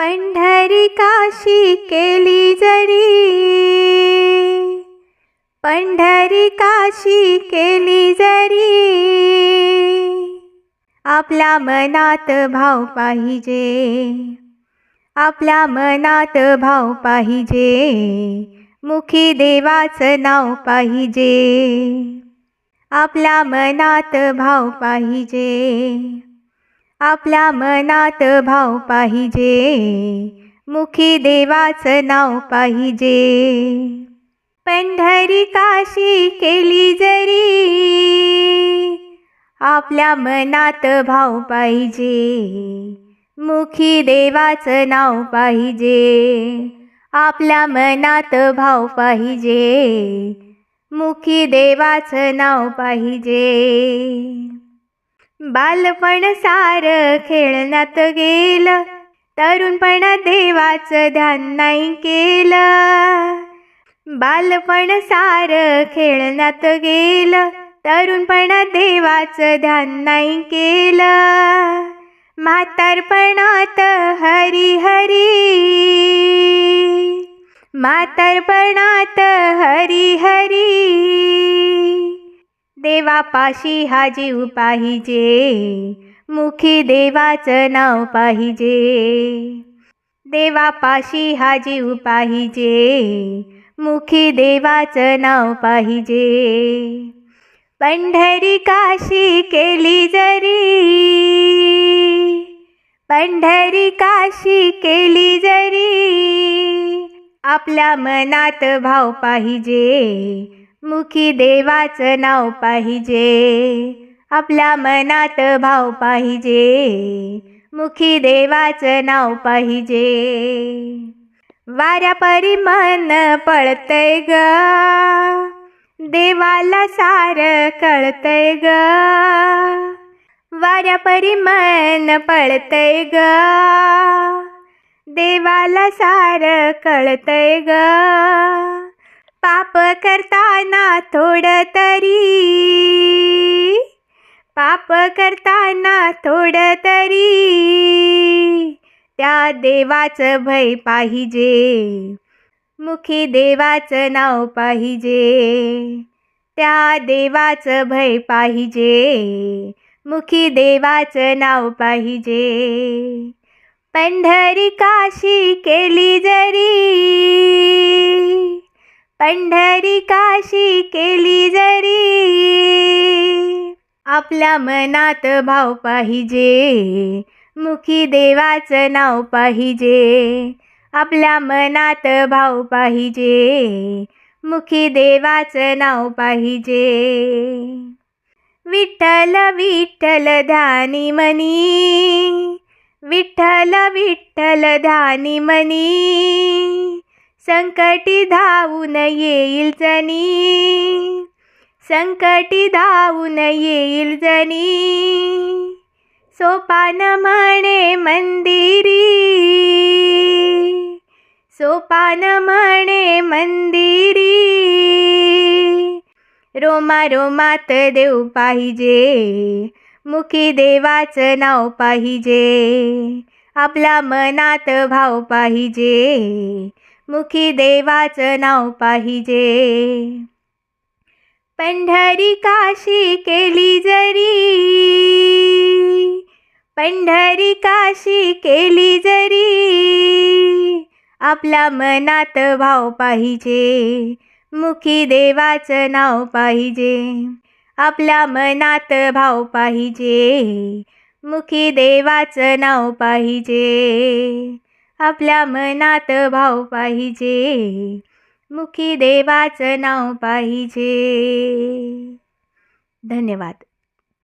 पंढरी काशी केली जरी. पंढरी काशी केली जरी. आपल्या मनात भाव पाहिजे. आपल्या मनात भाव पाहिजे. मुखी देवाचं नाव पाहिजे. आपल्या मनात भाव पाहिजे. आपल्या मनात भाव पाहिजे. मुखी देवाचं नाव पाहिजे. पंढरी काशी केली जरी आपल्या मनात भाव पाहिजे. मुखी देवाचं नाव पाहिजे. आपल्या मनात भाव पाहिजे. मुखी देवाचं नाव पाहिजे. बालपण सार खेळण्यात गेलं. तरुणपण देवाचं ध्यान नाही केलं. बालपण सार खेळण्यात गेलं. तरुणपण देवाचं ध्यान नाही केलं. म्हातारपणात हरी हरी म्हातारपणात हरी हरी देवापाशी हा जीव पाहिजे. मुखी देवाचं नाव पाहिजे. देवापाशी हा जीव पाहिजे. मुखी देवाचं नाव पाहिजे. पंढरी काशी केली जरी पंढरी काशी केली जरी आपल्या मनात भाव पाहिजे. मुखी देवाचं नाव पाहिजे. आपल्या मनात भाव पाहिजे. मुखी देवाचं नाव पाहिजे. वाऱ्या परी मन पळतय ग. देवाला सार कळतय ग. वाऱ्या परी मन पळतय ग. देवाला सार कळतय ग. करताना थोडं तरी. पाप करताना थोडं तरी. त्या देवाचं भय पाहिजे. मुखी देवाचं नाव पाहिजे. त्या देवाचं भय पाहिजे. मुखी देवाचं नाव पाहिजे. पंढरी काशी केली जरी. पंढरी काशी केली जरी. आपल्या मनात भाव पाहिजे मुखी देवाचं नाव पाहिजे. आपल्या मनात भाव पाहिजे मुखी देवाचं नाव पाहिजे. विठ्ठल विठ्ठल ध्यानी मनी. विठ्ठल विठ्ठल ध्यानी मनी. संकटी धावून येईल जनी. संकटी धावून येईल जनी. सोपान म्हणे मंदिरी. सोपान म्हणे मंदिरी. रोमा रोमात देव पाहिजे. मुखी देवाचं नाव पाहिजे. आपल्या मनात भाव पाहिजे. मुखी देवाचं नाव पाहिजे. पंढरी काशी केली जरी पंढरी काशी केली जरी आपल्या मनात भाव पाहिजे. मुखी देवाचं नाव पाहिजे. आपल्या मनात भाव पाहिजे. मुखी देवाचं नाव पाहिजे. आपल्या मनात भाव पाहिजे. मुखी देवाचं नाव पाहिजे. धन्यवाद.